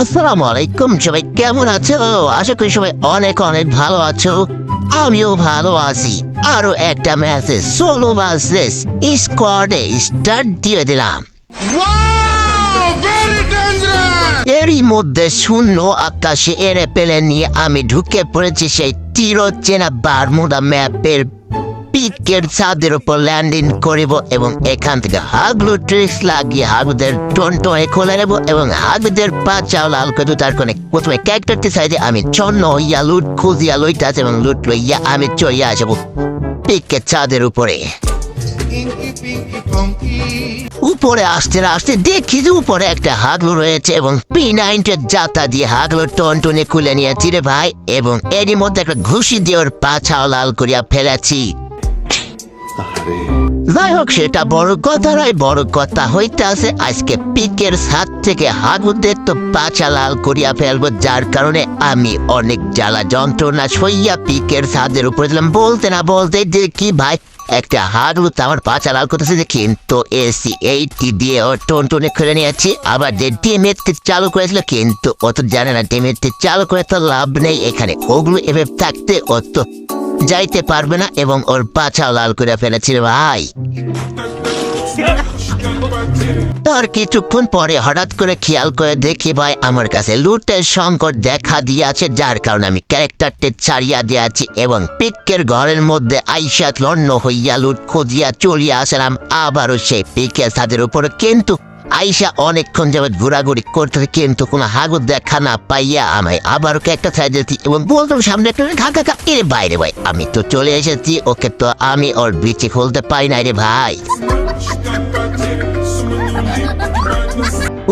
আসসালামু আলাইকুম সবাই কেমন আছো? আশা করি সবাই অনেক অনেক ভালো আছো। আমিও ভালো আছি। আরও একটা ম্যাচে সোলো ভার্সেস স্কোয়াডে স্টার্ট দিয়ে দিলাম! এরই মধ্যে শূন্য আকাশে এরে পেলে নিয়ে আমি ঢুকে পড়েছি সেই তীর চেনা বারমুডা ম্যাপের পিকের ছাদের উপর ল্যান্ডিং করিব এবং এখান থেকে হাগলু ট্রিক্স লাগিয়ে হাগুদের টনটনে খুলে নেব এবং হাগুদের পা চাও লাল করে তার কোনে প্রথমে ক্যারেক্টারটি সাইডে আমি ছন্ন হইয়া লুট খুঁজিয়া লইতাছে এবং লুট লইয়া আমি চইয়া আসব পিকের ছাদের উপরে. উপরে আসতে আসতে দেখি যে উপরে একটা হাগলু রয়েছে এবং পি নাইনটের যাতা দিয়ে হাগলুর টনটনে খুলে নিয়েছি রে ভাই এবং এরই মধ্যে একটা ঘুষি দিয়ে ওর পাছাও লাল করিয়া ফেলেছি যাই হোক সেটা বড় কথা বড় কথা হইতে আছে, আজকে পিকের সাত থেকে হাগুদের তো পাছা লাল করিয়া ফেলব, যার কারণে আমি অনেক জ্বালা যন্ত্রণা সইয়া পিকের ছাদের উপরে দিলাম। বলতে না বলতে দেখি ভাই, একটা তো আমার পাছা লাল করতেছে যে কিন্তু এসি এইটি দিয়ে ওর টোন টোনে খুলে নিয়েছি, আবার যে ডিমেটটি চালু করেছিল কিন্তু ও তো জানে না ডিমেটটি চালু করে তো লাভ নেই এখানে। ওগুলো এভাবে থাকতে ও তো যাইতে পারবে না এবং ওর পাছাও লাল করে ফেলেছিল, ভাই। তার কিছুক্ষণ পরে হঠাৎ করে খেয়াল করে দেখি, ভাই, আমার কাছে লুটের সংকট দেখা দিয়েছে, যার কারণে আমি ক্যারেক্টারটি ছাড়িয়া দিয়েছি এবং পিকের ঘরের মধ্যে আইসা লন্ন হইয়া লুট খুঁজিয়া চলিয়া আসলাম। আবারও সেই পিকের ছাদের উপরে, কিন্তু আইসা অনেকক্ষণ যাবৎ ঘোরাঘুরি করতে কিন্তু কোনো হাগুর দেখা না পাইয়া আমায় আবার ওকে একটা ছাড় যেতি এবং বলতাম সামনে একটা খা খা এরে বাইরে ভাই, আমি তো চলে এসেছি, ওকে তো আমি ওর বিচি খুলতে পারি না রে ভাই।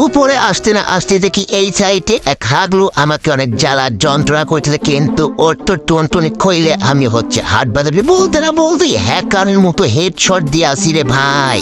উপরে আসতে না আসতে দেখি এই সাইডে এক হাগলু আমাকে অনেক জ্বালা যন্ত্রণা করতেছে কিন্তু ওর তো টুনটুনি খইলে আমি হচ্ছে হাট বাজারে বলতে না বলতে হ্যাকারের মতো হেড শট দিয়ে আসি রে ভাই।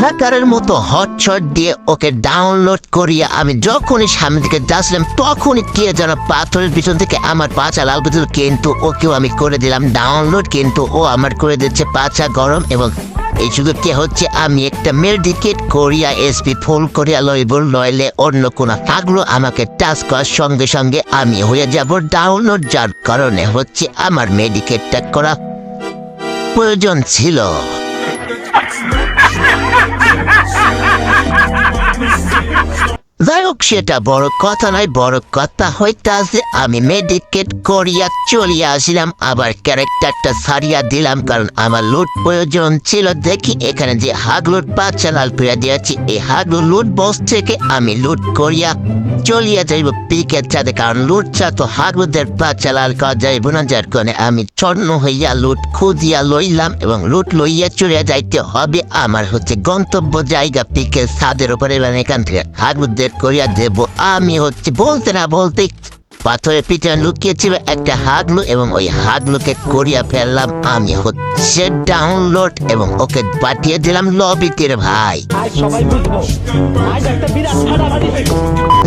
হ্যাকারের মতো হট শট দিয়ে ওকে ডাউনলোড করিয়া আমি যখনই সামনে দিকে যাচ্ছিলাম, তখনই কে যেন পাথরের পিছন থেকে আমার পাচা লাল পেছিল কিন্তু ওকেও আমি করে দিলাম ডাউনলোড কিন্তু ও আমার করে দিচ্ছে পাচা গরম এবং এই শুধু কে হচ্ছে আমি একটা মেডিকেট করিয়া এসপি ফুল করিয়া লইব, নইলে অন্য কোনো থাকল আমাকে টাচ করার সঙ্গে সঙ্গে আমি হয়ে যাব ডাউনলোড যার কারণে হচ্ছে আমার মেডিকেটটা করা প্রয়োজন ছিল। যাই হোক, সেটা বড় কথা নয়, বড় কথা হইতে আছে আমি মেডিকেট করিয়া চলিয়া আসিলাম, আবার ক্যারেক্টারটা সারিয়া দিলাম, কারণ আমার লুট প্রয়োজন ছিল। দেখি এখানে যে হাগ লুট পাচ্ছা লাল ফিরা দিয়েছি, এই হাগ লুট বস থেকে আমি লুট করিয়া লুট চা তো হাগুদের পা লাল করা যাইব না যার কারণে আমি ছন্ন হইয়া লুট খুঁজিয়া লইলাম এবং লুট লইয়া চড়িয়া যাইতে হবে। আমার হচ্ছে গন্তব্য জায়গা, পিকের ছাদের উপরে এখান থেকে হাগুদের করিয়া দেব। আমি হচ্ছে বলতে না বলতে পাথরের পিছনে লুকিয়েছিল একটা হাগলু এবং ওই হাগলুকে করিয়া ফেললাম আমি হচ্ছে ডাউনলোড এবং ওকে পাঠিয়ে দিলাম লবিতে রে ভাই।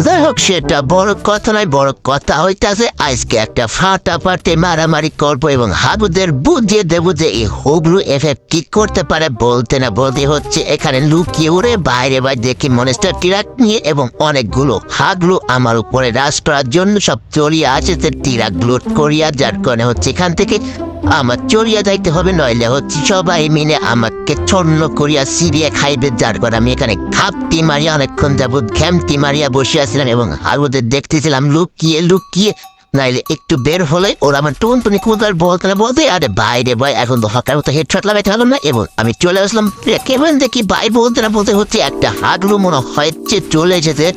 যাই হোক, সেটা বড় কথা নয়, বড় কথা হইতাছে, আজকে একটা ফাটাফাটি মারামারি করব এবং হাগুদের বুঝিয়ে দেবো যে এই হুগলু এফএফ কি করতে পারে বলতে না বলতে হচ্ছে, এখানে লুকিয়ে উড়ে বাইরে বাইরে দেখি মনেস্টার টিরাক নিয়ে এবং অনেকগুলো হাগলু আমার উপরে রাজ করার জন্য সব চলিয়ে আছে সে টিরাক লুট করিয়া, যার কারণে হচ্ছে এখান থেকে আমার চড়িয়া যাইতে হবে, নইলে হচ্ছে সবাই মিলে আমাকে ছন্ন করিয়া সিরিয়া খাইবে। যার পর আমি এখানে খাপটি মারিয়া অনেকক্ষণ যাবৎ ঘ্যামটি মারিয়া বসে আছিলাম এবং হাগুদের দেখতেছিলাম, লুকিয়ে লুকিয়ে। নাইলে একটু বের হলে ওরা আমার টুন টুনি কুদার বলতে না বলতে আরে বাইরে ভাই এখন তো হকার মতো হেডশট লাগাইতে হলাম না। এবং আমি চলে আসলাম কেমন দেখি ভাই বলতে না বলতে হচ্ছে একটা হাগলু মনে হচ্ছে চলে এসেছে।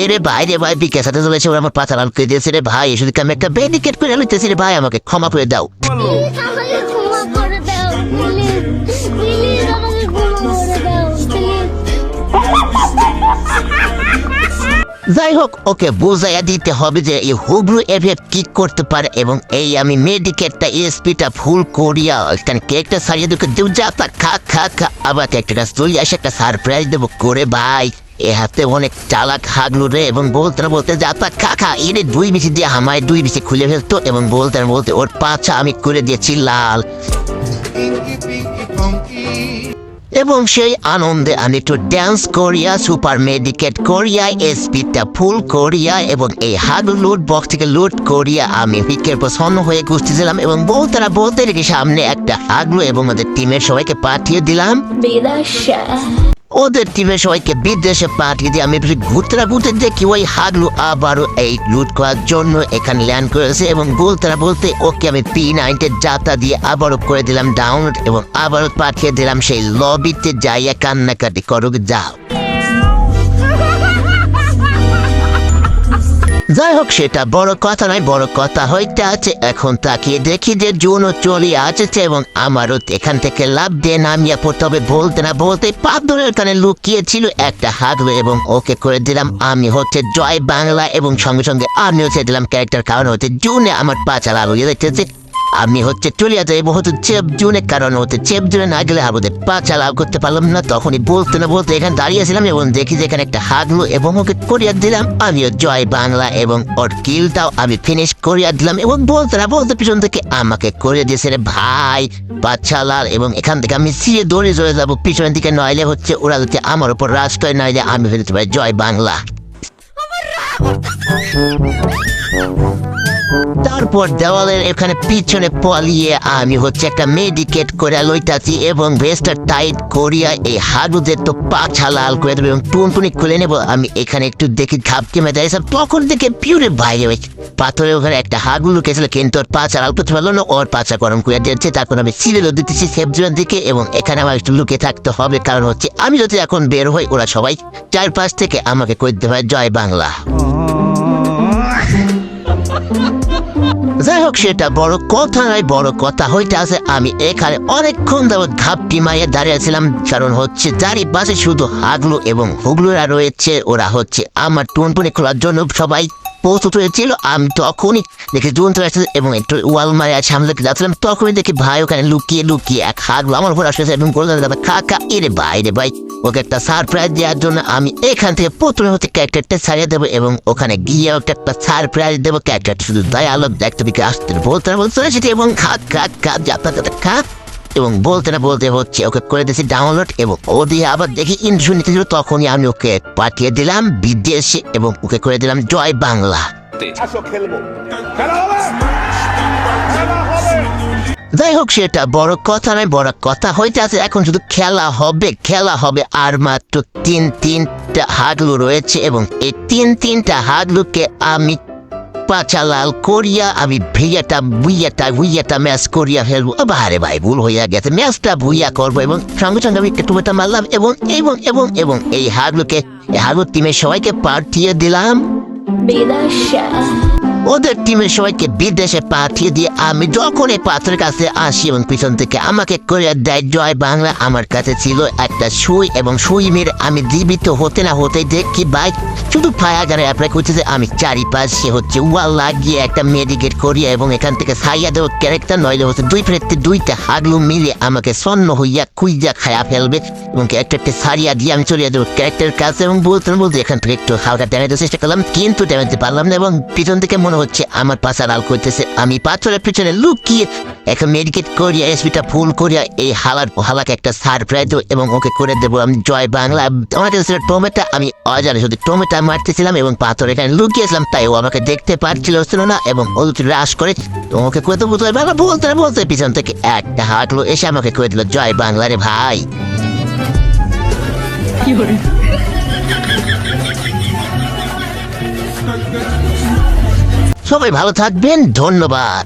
এরে ভাই রে ভাই বিকে সাথে চলেছে ওরা আমার পাতা লাল করে দিয়েছে রে ভাই। শুধু আমি একটা বেডিকেট করে লইতেছি রে ভাই আমাকে ক্ষমা করে দাও। যাই হোক ওকে বুঝাইয়া দিতে হবে যে এই হুবরু এফএফ কি করতে পারে এবং এই আমি মেডিকেটটা এসপিটা ফুল করিয়া এখানে কেকটা সারিয়ে দুকে দেব যা খা খা খা আবার একটা গাছ তুলি আসে একটা সারপ্রাইজ দেবো। করে ভাই। এ হাতে অনেক চালাক হাগলু রে এবং বলতে না বলতে যা খা এনে দুই বিচি দিয়ে আমায় দুই বিচি খুলে ফেলতো এবং বলতে না বলতে ওর পাছা আমি করে দিয়েছি লাল. এবং সেই আনন্দে আমি একটু ড্যান্স করিয়া সুপার মেডিকেট করিয়া এসপিটা ফুল করিয়া এবং এই হাগ লুট বক্স থেকে লুট করিয়া আমি পিকের প্রসন্ন হয়ে ঘুরতেছিলাম এবং বউ তারা বলতে সামনে একটা হাগলো এবং আমাদের টিমের সবাইকে পাঠিয়ে দিলাম ওদের টিমের সবাইকে বিদেশে পাঠিয়ে দিয়ে আমি ঘুরতে ঘুরতে দেখি, ওই হাগলু আবারও এই লুট করার জন্য এখানে ল্যান্ড করেছে এবং বলতে না বলতে ওকে আমি পি নাইনটে যাতা দিয়ে আবারও করে দিলাম ডাউনলোড এবং আবারও পাঠিয়ে দিলাম সেই লবিতে যাইয়া কান্নাকাটি করুক, যাও। যাই হোক সেটা বড় কথা নয়, বড় কথা হইতে আছে। এখন তাকিয়ে দেখি যে জুনও চলে আসছে এবং আমারও এখান থেকে লাভ দিয়ে নামিয়া পড়তে হবে বলতে না বলতে পাথরের কানে লুকিয়েছিল একটা হাগলো এবং ওকে করে দিলাম, আমি হচ্ছে জয় বাংলা এবং সঙ্গে সঙ্গে আমিও ছেড়ে দিলাম ক্যারেক্টার কারণ হচ্ছে জুনে আমার পাচার আলো দেখতেছে আমি হচ্ছে চলে যেতে এবং হচ্ছে চেপ জুনে, কারণ হচ্ছে চেপ জুনে না গেলে আর ওদের পা চালাও করতে পারলাম না। তখনই বলতে না বলতে এখানে দাঁড়িয়েছিলাম এবং দেখি যে এখানে একটা হাগলো এবং ওকে করিয়া দিলাম। আমিও জয় বাংলা এবং ওর কিলটাও আমি ফিনিশ করিয়া দিলাম এবং বলতে না বলতে পিছন থেকে আমাকে করে দিয়েছে রে ভাই বাচ্চালাল এবং এখান থেকে আমি সিয়ে দৌড়ে চলে যাব। পিছনের দিকে নইলে হচ্ছে ওরা হচ্ছে আমার উপর করে, নইলে আমি ফেলতে পারি জয় বাংলা। তারপর দেওয়ালের এখানে পিছনে পলিয়ে আমি হচ্ছে একটা মেডিকেট করে লইতাছি এবং ভেস্টটা টাইট করিয়া এই হাডুদের তো পাছা লাল করে দেবো এবং টুনটুনি খুলে নেব। আমি এখানে একটু দেখি ঘাপকে মেতে এসব তখন থেকে পিউরে বাইরে হয়েছে। পাথরের ওখানে একটা হাগু লুকেছিল, কিন্তু ওর পাচা লাল করতে পারল না, ওর পাচা গরম করে দিয়েছে। তারপর আমি সিরিয়ালও দিতেছি সেফজনের দিকে এবং এখানে আমার একটু লুকে থাকতে হবে, কারণ হচ্ছে আমি যদি এখন বের হই, ওরা সবাই চারপাশ থেকে আমাকে করতে হয়, জয় বাংলা। যাই হোক সেটা বড় কথা নয়, বড় কথা হইতে আছে, আমি এখানে অনেকক্ষণ যাবৎ ঘাপটি মারিয়ে দাঁড়িয়েছিলাম কারণ হচ্ছে চারিপাশে শুধু হাগলু এবং হুগলুরা রয়েছে, ওরা হচ্ছে আমার টুনটুনি খোলার জন্য সবাই প্রস্তুত হয়েছিল। আমি তখনই দেখি জুন আসছে এবং একটু ওয়াল মারে সামনে যাচ্ছিলাম। তখনই দেখি ভাই ওখানে লুকিয়ে লুকিয়ে এক হাগলু আমার উপর আসতেছে এবং কাকা এরে ভাই রে ভাই ওকে একটা সারপ্রাইজ দেওয়ার জন্য আমি এখান থেকে প্রথমে হচ্ছে ক্যারেক্টারটা ছাড়িয়ে দেবো এবং ওখানে গিয়ে ওকে একটা সারপ্রাইজ দেবো। ক্যারেক্টারটা শুধু দয়া আলোক দেখতে আসতে বলতে না বলতে সেটি এবং খা খা খা যাত্রা খা। এবং বলতে না বলতে হচ্ছে, ওকে করে দিয়েছি ডাউনলোড এবং ও দিয়ে আবার দেখি ইন্টারভিউ নিতে তখনই আমি ওকে পাঠিয়ে দিলাম বিদেশে এবং ওকে করে দিলাম জয় বাংলা। যাই হোক, সেটা বড় কথা নয়, বড় কথা হইতে আছে, এখন শুধু খেলা হবে খেলা হবে, আর মাত্র তিন তিনটা হাগলু রয়েছে, এবং এই তিন তিনটা হাগলুকে আমি পাচা লাল করিয়া, আমি ভিয়াটা বুইয়াটা বুইয়াটা ম্যাচ করিয়া ফেলব। বাহারে ভাই, ভুল হইয়া গেছে, ম্যাচটা ভুইয়া করব, এবং সঙ্গে সঙ্গে আমি টুমেটা মারলাম, এবং এবং এবং এবং এই হাগলুকে এই হাগলুর টিমের সবাইকে পাঠিয়ে দিলাম। ওদের টিমের সবাইকে বিদেশে পাঠিয়ে দিয়ে আমি যখন এই পাথরের কাছে আসি এবং পিছন থেকে আমাকে করে দেয়, জয় বাংলা আমার কাছে ছিল একটা সুই এবং সুই মেরে আমি জীবিত হতে না হতে দেখি বাইক শুধু ফায়ার গানে অ্যাপ্লাই করছে যে আমি চারিপাশে হচ্ছে ওয়াল লাগিয়ে একটা মেডিকেট করিয়া এবং এখান থেকে সাইয়া দেবো ক্যারেক্টার নইলে হচ্ছে দুই ফ্রেতে দুইটা হাগলু মিলে আমাকে স্বর্ণ হইয়া কুইজা খায়া ফেলবে এবং ক্যারেক্টারটা সারিয়া দিয়ে আমি চলিয়ে দেবো ক্যারেক্টারের কাছে এবং বলতে বলতে এখান থেকে একটু হালকা ড্যামেজ চেষ্টা করলাম, কিন্তু ড্যামেজ পারলাম না এবং পিছন থেকে মনে হচ্ছে আমার পাশা লাল করতেছে। আমি পাথরের পিছনে লুকিয়ে এখন মেডিকেট করিয়া এসপিটা ফুল করিয়া, এই হালার হালাকে একটা সারপ্রাইজ এবং ওকে করে দেবো আমি জয় বাংলা। আমার কাছে টমেটো, আমি অজানে, শুধু টমেটো মারতেছিলাম এবং পাথর এখানে লুকিয়েছিলাম, তাই ও আমাকে দেখতে পারছিল ছিল না এবং যদি রাস করে ওকে করে দেবো জয় বাংলা? বলতে না বলতে পিছন থেকে একটা হাঁটলো, এসে আমাকে করে দিল, জয় বাংলা রে ভাই। সবাই ভালো থাকবেন, ধন্যবাদ।